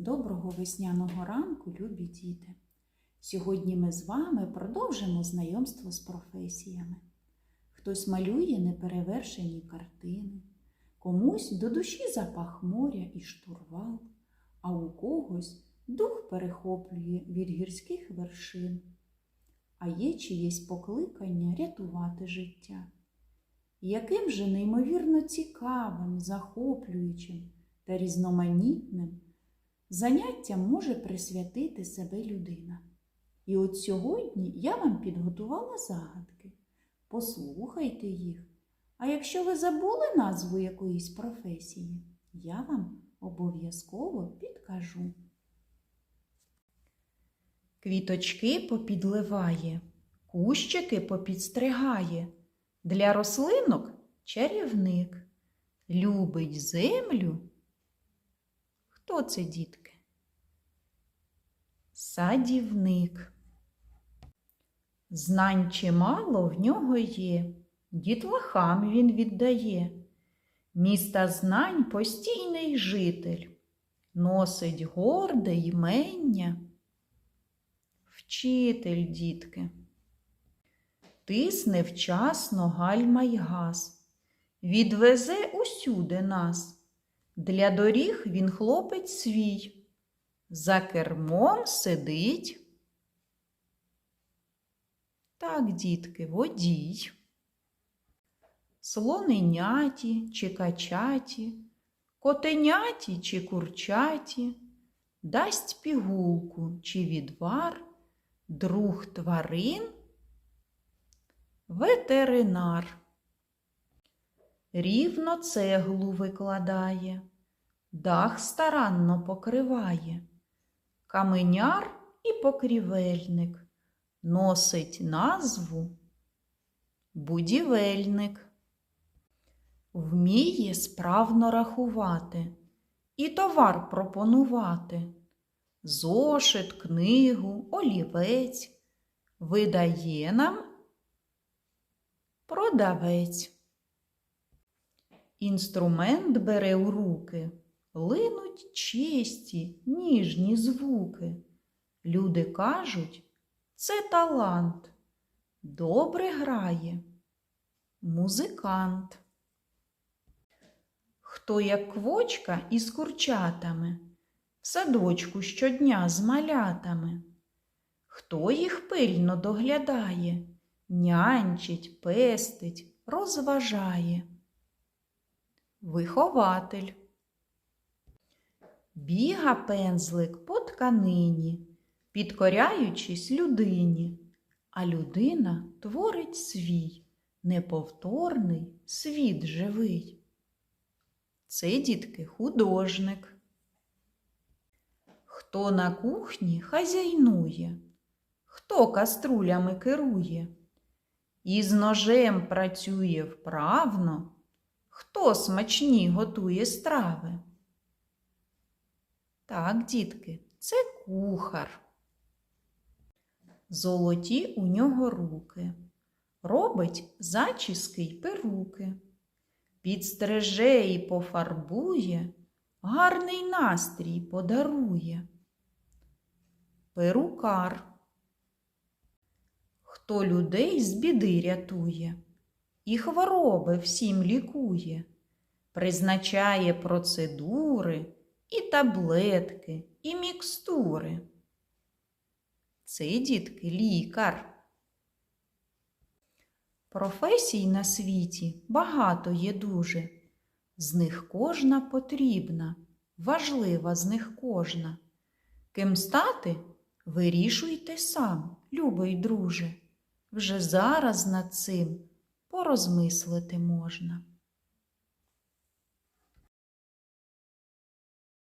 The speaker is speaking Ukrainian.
Доброго весняного ранку, любі діти! Сьогодні ми з вами продовжимо знайомство з професіями. Хтось малює неперевершені картини, комусь до душі запах моря і штурвал, а у когось дух перехоплює від гірських вершин, а є чиєсь покликання рятувати життя. Яким же неймовірно цікавим, захоплюючим та різноманітним заняттям може присвятити себе людина. І от сьогодні я вам підготувала загадки. Послухайте їх. А якщо ви забули назву якоїсь професії, я вам обов'язково підкажу. Квіточки попідливає, кущики попідстригає. Для рослинок чарівник. Любить землю. Хто це, дітки? Садівник. Знань чимало в нього є, дітлахам він віддає. Міста знань постійний житель, носить горде ймення. Вчитель, дітки. Тисне вчасно гальма й газ, відвезе усюди нас. Для доріг він хлопець свій, за кермом сидить. Так, дітки, водій. Слоненяті чи качаті, котеняті чи курчаті, дасть пігулку чи відвар, друг тварин, ветеринар. Рівно цеглу викладає, дах старанно покриває, каменяр і покрівельник носить назву будівельник. Вміє справно рахувати і товар пропонувати. Зошит, книгу, олівець видає нам продавець. Інструмент бере у руки, линуть чисті, ніжні звуки. Люди кажуть, це талант, добре грає, музикант. Хто як квочка із курчатами, в садочку щодня з малятами, хто їх пильно доглядає, нянчить, пестить, розважає вихователь. Біга пензлик по тканині, підкоряючись людині, а людина творить свій неповторний світ живий. Це, дітки, художник. Хто на кухні хазяйнує, хто каструлями керує, і з ножем працює вправно. Хто смачні готує страви? Так, дітки, це кухар. Золоті у нього руки, робить зачіски й перуки, підстриже і пофарбує, гарний настрій подарує. Перукар. Хто людей з біди рятує? І хвороби всім лікує, призначає процедури і таблетки, і мікстури. Це, дітки, лікар. Професій на світі багато є дуже. З них кожна потрібна, важлива з них кожна. Ким стати, вирішуйте сам, любий друже. Вже зараз над цим порозмислити можна.